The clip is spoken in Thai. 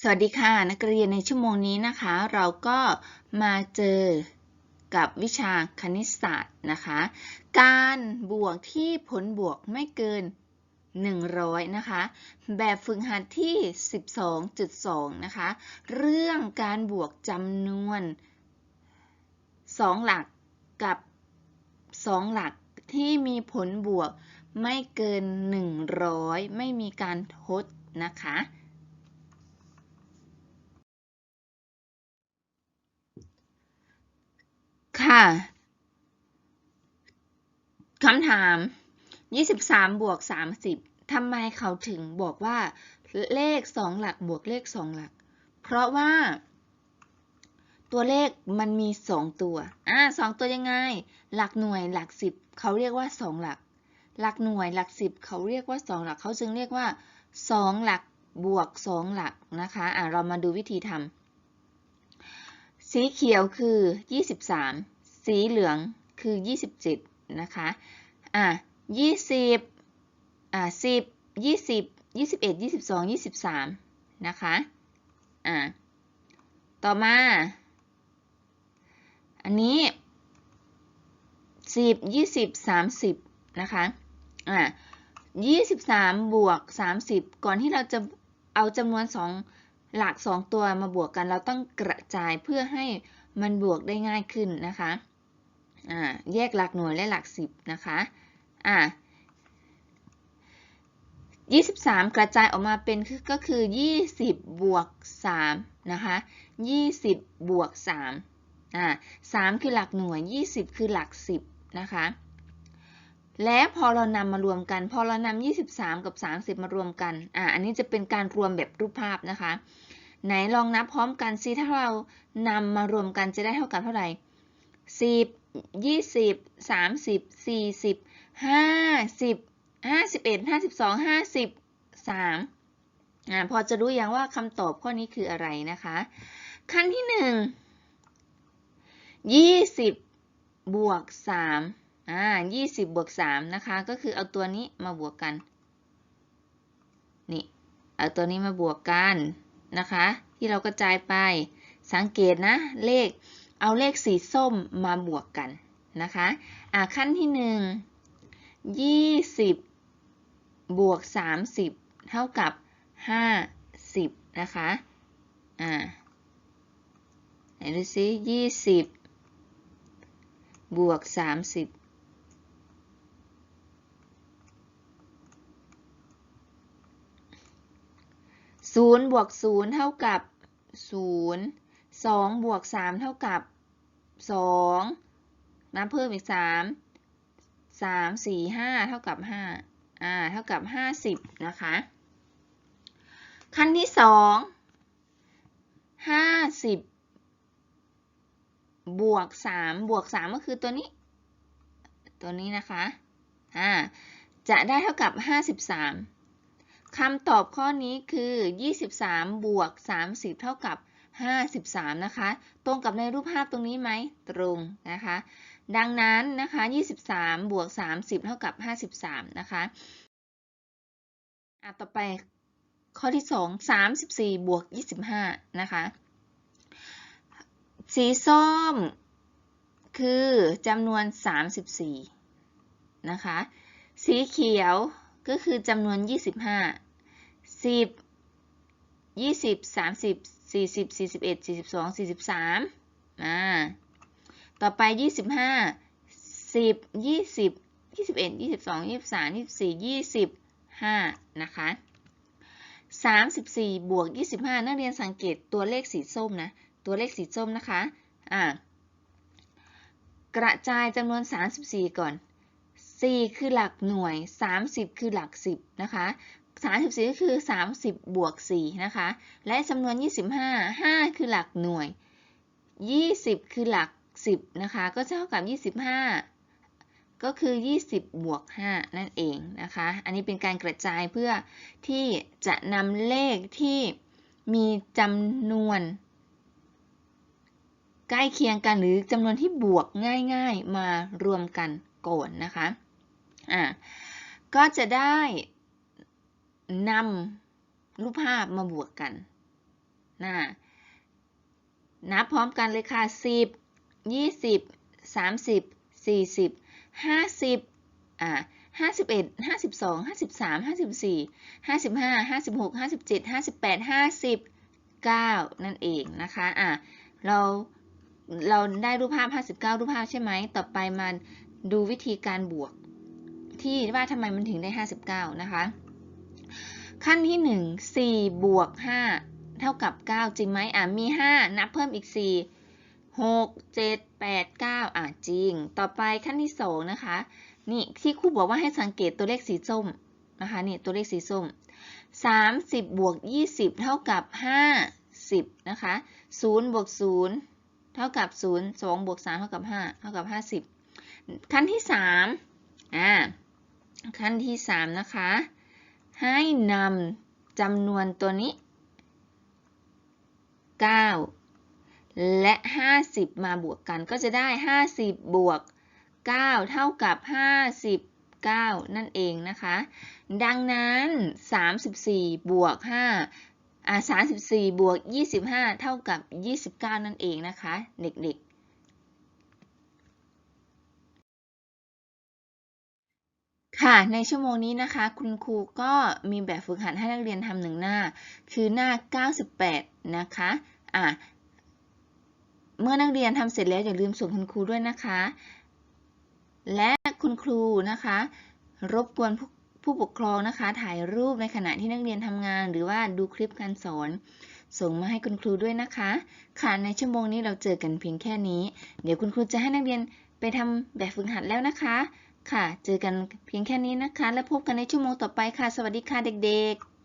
สวัสดีค่ะ นักเรียนในชั่วโมงนี้นะคะ เราก็มาเจอกับวิชาคณิตศาสตร์นะคะ การบวกที่ผลบวกไม่เกิน 100 นะคะ แบบฝึกหัดที่ 12.2 นะคะ เรื่องการบวกจำนวน 2 หลักกับ 2 หลักที่มีผลบวกไม่เกิน 100 ไม่มีการทดนะคะ ค่ะคำถาม 23 บวก 30 ทำไมเขาถึงบอกว่าเลข 2 หลักบวกเลข 2 หลัก เพราะว่า ตัวเลขมันมี 2 ตัว อ่าสองตัวยังไง หลักหน่วยหลัก 10 เขาเรียกว่า 2 หลัก หลักหน่วยหลัก 10 เขาเรียกว่า 2 หลัก เขาจึงเรียกว่า 2 หลักบวก 2 หลักนะคะ อ่าเรามาดูวิธีทำ สีเขียวคือ 23 สีเหลืองคือ 27 นะคะ อะ 20 อะ 10 20 21 22 23 นะคะ อะ ต่อมา อันนี้ 10 20 30 นะคะ อะ 23 บวก 30 ก่อนที่เราจะเอาจำนวน 2 หลัก 2 ตัวมาบวกกันเราต้องกระจายเพื่อให้มันบวกได้ง่ายขึ้นนะคะแยกหลักหน่วยและหลัก 10 นะคะอ่า23 กระจายออกมาเป็นก็คือ 20 บวก 3 นะคะ 20 บวก3อ่า3คือหลักหน่วย 20 คือหลัก 10 นะคะ และพอเรานำมารวมกัน พอเรานำ23 กับ 30 มารวมกัน อ่า อันนี้จะเป็นการรวมแบบรูปภาพนะคะ ไหนลองนับพร้อมกันซิถ้าเรานำมารวมกันจะได้เท่ากับเท่าไหร่ 10 20 30 40 50 51 52 53อ่า พอจะรู้ยังว่าคำตอบข้อนี้คืออะไรนะคะ ขั้นที่ 1 20 บวก 3 อ่า20บวก3นะคะ ก็คือเอาตัวนี้มาบวกกัน นี่ เอาตัวนี้มาบวกกันนะคะ ที่เรากระจายไป สังเกตนะ เลข เอาเลขสีส้มมาบวกกันนะคะ อ่าขั้นที่1 20บวก30เท่ากับ50นะคะ อ่า ไหนดูซิ20บวก30 ศูนย์บวกศูนย์เท่ากับศูนย์สองบวกสามเท่ากับสองนับเพิ่มอีกสามสามสี่ห้าเท่ากับห้าอ่าเท่ากับห้าสิบนะคะขั้นที่สองห้าสิบบวกสามบวกสามก็คือตัวนี้ ตัวนี้นะคะอ่าจะได้เท่ากับห้าสิบสาม คำตอบข้อนี้คือ 23 บวก 30 เท่ากับ 53 นะคะ ตรงกับในรูปภาพตรงนี้ไหม ตรงนะคะ ดังนั้นนะคะ 23 บวก 30 เท่ากับ 53 นะคะอะต่อไปข้อที่ 2 34 บวก 25 นะคะ สีส้มคือจำนวน 34 นะคะ สีเขียวก็คือจำนวน 25 10 20 30 40 41 42 43อ่าต่อไป25 10 20 21 22 23 24 25นะคะ34บวก25นักเรียนสังเกตตัวเลขสีส้มนะ ตัวเลขสีส้มนะคะอ่ากระจายจำนวน 34 ก่อน 4 คือหลักหน่วย 30 คือหลัก 10 นะคะ 34ก็คือ 30 บวก 4 นะคะ และจำนวน 25 5 คือหลักหน่วย 20 คือหลัก 10 นะคะ ก็เท่ากับ 25 ก็คือ 20 บวก 5 นั่นเองนะคะ อันนี้เป็นการกระจายเพื่อที่จะนำเลขที่มีจำนวนใกล้เคียงกันหรือจำนวนที่บวกง่าย ๆมารวมกันก่อนนะคะ อ่า ก็จะได้ นำรูปภาพมาบวกกันนะนับพร้อมกันเลยค่ะ 10 20 30 40 50อ่า51 52 53 54 55 56 57 58 59 นั่นเองนะคะอะเราเราได้รูปภาพ 59 รูปภาพใช่ไหม ต่อไปมาดูวิธีการบวกที่ว่าทำไมมันถึงได้ 59 นะคะ ขั้นที่ 1 4บวก5เท่ากับ 9 จริงไหมอะมี 5 นับเพิ่มอีก 4 6 7 8 9 อะจริง ต่อไปขั้นที่ 2 นะคะ นี่ที่ครูบอกว่าให้สังเกตตัวเลขสีส้มนะคะนี่ตัวเลขสีส้ม 30 บวก 20 เท่ากับ 50 นะคะ 0 บวก 0 เท่ากับ 0 2 บวก 3 เท่ากับ 5 เท่ากับ 50 ขั้นที่ 3 อ่า ขั้นที่ 3 นะคะ ให้นำจำนวนตัวนี้ 9 และ 50 มาบวกกันก็จะได้ 50 บวก 9 เท่ากับ 59 นั่นเองนะคะ ดังนั้น 34 บวก 5 อ่า 34 บวก 25 เท่ากับ 29 นั่นเองนะคะ เด็กๆ ค่ะ ในชั่วโมงนี้นะคะ คุณครูก็มีแบบฝึกหัดให้นักเรียนทำหนึ่งหน้า คือหน้า 98 นะคะ อะ เมื่อนักเรียนทำเสร็จแล้วอย่าลืมส่งคุณครูด้วยนะคะ และคุณครูนะคะ รบกวนผู้ผู้ปกครองนะคะ ถ่ายรูปในขณะที่นักเรียนทำงาน หรือว่าดูคลิปการสอน ส่งมาให้คุณครูด้วยนะคะ ค่ะ ในชั่วโมงนี้เราเจอกันเพียงแค่นี้ เดี๋ยวคุณครูจะให้นักเรียนไปทำแบบฝึกหัดแล้วนะคะ ค่ะ เจอกันเพียงแค่นี้นะคะ แล้วพบกันในชั่วโมงต่อไปค่ะ สวัสดีค่ะเด็กๆ